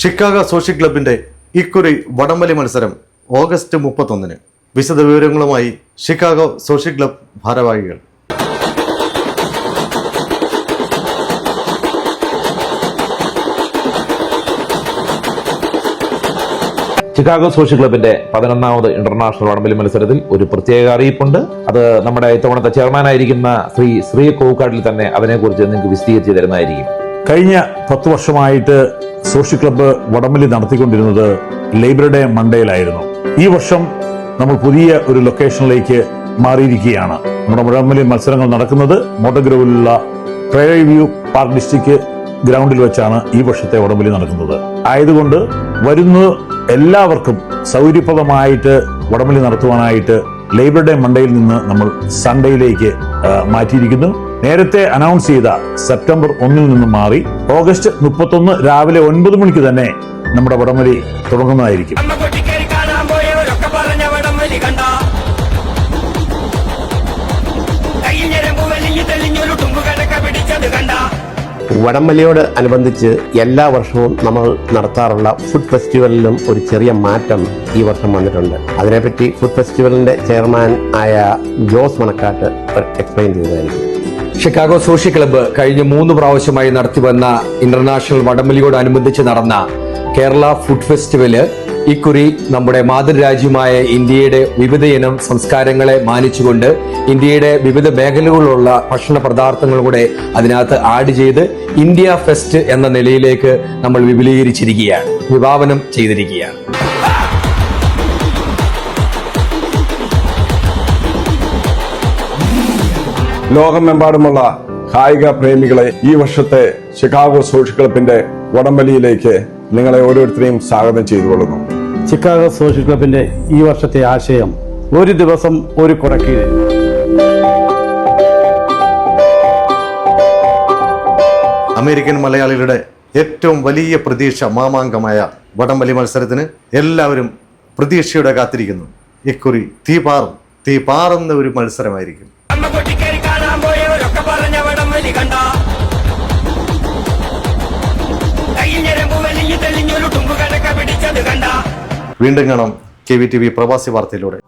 Chicago social ക്ലബിന്റെ ഇക്കുറി വടംവലി മത്സരം ഓഗസ്റ്റ് മുപ്പത്തൊന്നിന്. വിശദ വിവരങ്ങളുമായി ഷിക്കാഗോ സോഷ്യൽ ക്ലബ് ഭാരവാഹികൾ. ചിക്കാഗോ സോഷ്യൽ ക്ലബിന്റെ പതിനൊന്നാമത് ഇന്റർനാഷണൽ വടംവലി മത്സരത്തിൽ ഒരു പ്രത്യേക അറിയിപ്പുണ്ട്. അത് നമ്മുടെ ഇത്തവണത്തെ ചെയർമാനായിരിക്കുന്ന ശ്രീ ശ്രീ കോവുക്കാട്ടിൽ തന്നെ അതിനെക്കുറിച്ച് നിങ്ങൾക്ക് വിശദീകരിച്ച് തരുന്നതായിരിക്കും. കഴിഞ്ഞ പത്ത് വർഷമായിട്ട് സോഷ്യൽ ക്ലബ്ബ് വടമലി നടത്തിക്കൊണ്ടിരുന്നത് ലേബർ ഡേ മൺഡേയിലായിരുന്നു ഈ വർഷം നമ്മൾ പുതിയ ഒരു ലൊക്കേഷനിലേക്ക് മാറിയിരിക്കുകയാണ്. നമ്മുടെ വടമലി മത്സരങ്ങൾ നടക്കുന്നത് മോട്ടഗ്രൂവിലുള്ള പ്രയർ വ്യൂ പാർക്ക് ഡിസ്ട്രിക്ട് ഗ്രൗണ്ടിൽ വെച്ചാണ് ഈ വർഷത്തെ വടംവലി നടക്കുന്നത്. ആയതുകൊണ്ട് വരുന്ന എല്ലാവർക്കും സൗകര്യപ്രദമായിട്ട് വടംവലി നടത്തുവാനായിട്ട് ലേബർ ഡേ മൺഡേയിൽ നിന്ന് നമ്മൾ സൺഡേയിലേക്ക് മാറ്റിയിരിക്കുന്നു. നേരത്തെ അനൗൺസ് ചെയ്ത സെപ്റ്റംബർ ഒന്നിൽ നിന്ന് മാറി ഓഗസ്റ്റ് മുപ്പത്തൊന്ന് രാവിലെ ഒൻപത് മണിക്ക് തന്നെ നമ്മുടെ വടംവലി തുടങ്ങുന്നതായിരിക്കും. വടംവലിയോട് അനുബന്ധിച്ച് എല്ലാ വർഷവും നമ്മൾ നടത്താറുള്ള ഫുഡ് ഫെസ്റ്റിവലിലും ഒരു ചെറിയ മാറ്റം ഈ വർഷം വന്നിട്ടുണ്ട്. അതിനെപ്പറ്റി ഫുഡ് ഫെസ്റ്റിവലിന്റെ ചെയർമാൻ ആയ ജോസ് മണക്കാട്ട് എക്സ്പ്ലെയിൻ ചെയ്തതായിരിക്കും. ഷിക്കാഗോ സോഷ്യൽ ക്ലബ്ബ് കഴിഞ്ഞ മൂന്ന് പ്രാവശ്യമായി നടത്തിവന്ന ഇന്റർനാഷണൽ വടംവലിയോടനുബന്ധിച്ച് നടന്ന കേരള ഫുഡ് ഫെസ്റ്റിവൽ ഇക്കുറി നമ്മുടെ മാതൃരാജ്യമായ ഇന്ത്യയുടെ വിവിധ ഇനം സംസ്കാരങ്ങളെ മാനിച്ചുകൊണ്ട് ഇന്ത്യയുടെ വിവിധ മേഖലകളിലുള്ള ഭക്ഷണ പദാർത്ഥങ്ങൾ കൂടെ അതിനകത്ത് ആഡ് ചെയ്ത് ഇന്ത്യ ഫെസ്റ്റ് എന്ന നിലയിലേക്ക് നമ്മൾ വിപുലീകരിച്ചിരിക്കുകയാണ്. വിഭാവനം ചെയ്തിരിക്കുകയാണ്. ലോകമെമ്പാടുമുള്ള കായിക പ്രേമികളെ ഈ വർഷത്തെ ഷിക്കാഗോ സോഷ്യൽ ക്ലബിന്റെ വടംവലിയിലേക്ക് നിങ്ങളെ ഓരോരുത്തരെയും സ്വാഗതം ചെയ്തുകൊള്ളുന്നു. ചിക്കാഗോ സോഷ്യൽ ക്ലബിന്റെ ഈ വർഷത്തെ ആശയം ഒരു ദിവസം ഒരു കുടക്കീഴ് അമേരിക്കൻ മലയാളികളുടെ ഏറ്റവും വലിയ പ്രതീക്ഷ മാമാങ്കമായ വടംവലി മത്സരത്തിന് എല്ലാവരും പ്രതീക്ഷയോടെ കാത്തിരിക്കുന്നു. ഇക്കുറി തീപാറും തീപാറുന്ന ഒരു മത്സരമായിരിക്കും. കാണാൻ പോയവരൊക്കെ പറഞ്ഞ വടം വലി കണ്ട. തെളിഞ്ഞൊരു കണ്ട. വീണ്ടും കാണാം കെ വി ടി വി പ്രവാസി വാർത്തയിലൂടെ.